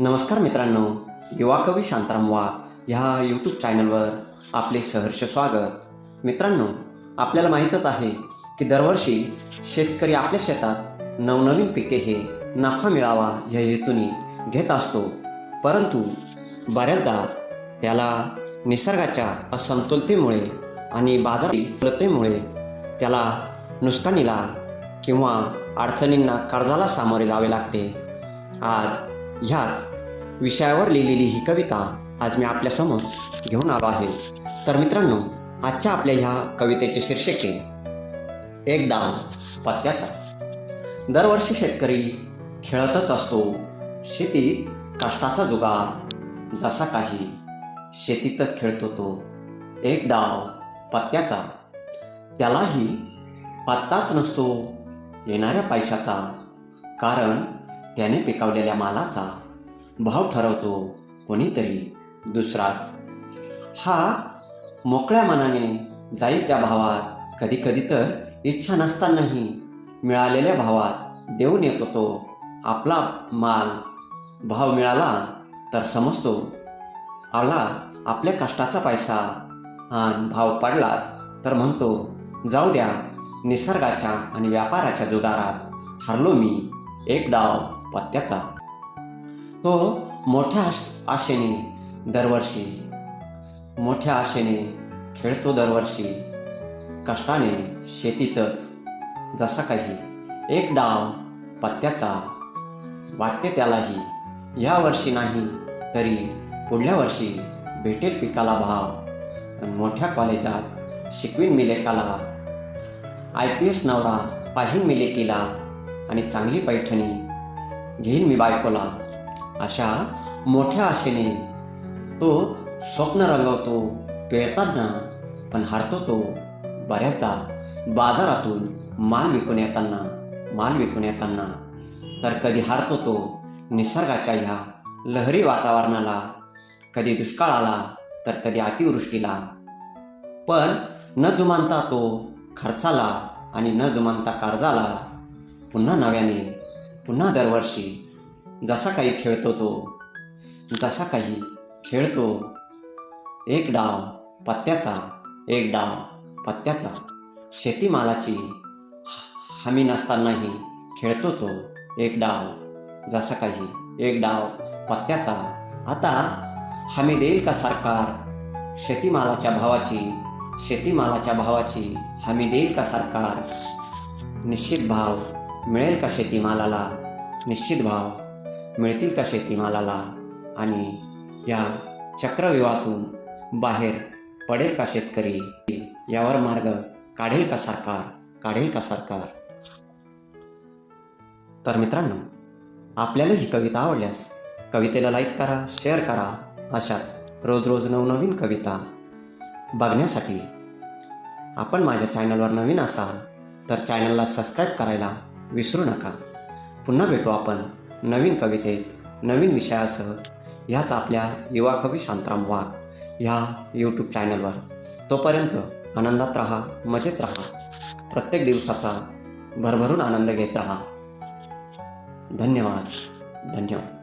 नमस्कार मित्रांनो युवा कवी शांताराम वाघ ह्या यूट्यूब चॅनलवर आपले सहर्ष स्वागत. मित्रांनो आपल्याला माहीतच आहे की दरवर्षी शेतकरी आपल्या शेतात नवनवीन पिके हे नफा मिळावा या हेतूने घेत असतो. परंतु बऱ्याचदा त्याला निसर्गाच्या असमतोलतेमुळे आणि बाजारतेमुळे त्याला नुकसानीला किंवा अडचणींना कर्जाला सामोरे जावे लागते. आज ह्याच विषयावर लिहिलेली ही कविता आज मी आपल्यासमोर घेऊन आलो आहे. तर मित्रांनो आजच्या आपल्या ह्या कवितेचे शीर्षक आहे एक डाव पत्त्याचा. दरवर्षी शेतकरी खेळतच असतो. शेतीत कष्टाचा जुगार. जसा काही शेतीतच खेळतो तो. एक डाव पत्त्याचा. त्यालाही पत्ताच नसतो येणाऱ्या पैशाचा. कारण त्याने पिकवलेल्या मालाचा भाव ठरवतो कोणीतरी दुसराच. हा मोकळ्या मनाने जाईल त्या भावात. कधी कधी तर इच्छा नसतानाही मिळालेल्या भावात देऊन येतो तो आपला माल. भाव मिळाला तर समजतो. आला आपल्या कष्टाचा पैसा आणि भाव पडलाच तर म्हणतो जाऊ द्या निसर्गाच्या आणि व्यापाराच्या जुगारात हरलो मी एक डाव. पत्त्याचा. तो मोठ्या आश आशेने दरवर्षी मोठ्या आशेने खेळतो दरवर्षी. कष्टाने शेतीतच जसा काही एक डाव पत्त्याचा. वाटते त्यालाही या वर्षी नाही तरी पुढल्या वर्षी भेटेल पिकाला भाव. मोठ्या कॉलेजात शिकवीन मी लेकाला आय पी एस नवरा पाहीन मी लेकीला आणि चांगली पैठणी घेईन मी बायकोला. अशा मोठ्या आशेने तो स्वप्न रंगवतो पेळताना पण हारतो तो. बऱ्याचदा बाजारातून माल विकून येताना माल विकून येताना. तर कधी हारतो तो निसर्गाच्या ह्या लहरी वातावरणाला कधी दुष्काळ आला तर कधी अतिवृष्टीला. पण न जुमानता तो खर्चाला आणि न जुमानता कर्जाला पुन्हा नव्याने पुन्हा दरवर्षी जसा काही खेळतो तो जसा काही खेळतो एक डाव पत्त्याचा एक डाव पत्त्याचा. शेतीमालाची हमी नसतानाही खेळतो तो एक डाव जसा काही एक डाव पत्त्याचा. आता हमी देईल का सरकार? शेतीमालाच्या भावाची शेतीमालाच्या भावाची हमी देईल का सरकार? निश्चित भाव मिळेल का शेतीमालाला? निश्चित भाव. मिळतील का शेतीमालाला? आणि या चक्रव्यूहातून बाहेर पडेल का शेतकरी? यावर मार्ग काढेल का सरकार? काढेल का सरकार? तर मित्रांनो आपल्याला ही कविता आवडल्यास कवितेला लाईक करा शेअर करा. अशाच रोज रोज नवनवीन कविता बघण्यासाठी आपण माझ्या चॅनलवर नवीन असाल तर चॅनलला सबस्क्राईब करायला विसरू नका. पुन्हा भेटू आपण नवीन कवितेत नवीन विषयासह ह्याच आपल्या युवा कवी शांतराम वाघ ह्या यूट्यूब चॅनलवर तोपर्यंत आनंदात राहा मजेत राहा. प्रत्येक दिवसाचा भरभरून आनंद घेत राहा. धन्यवाद. धन्यवाद.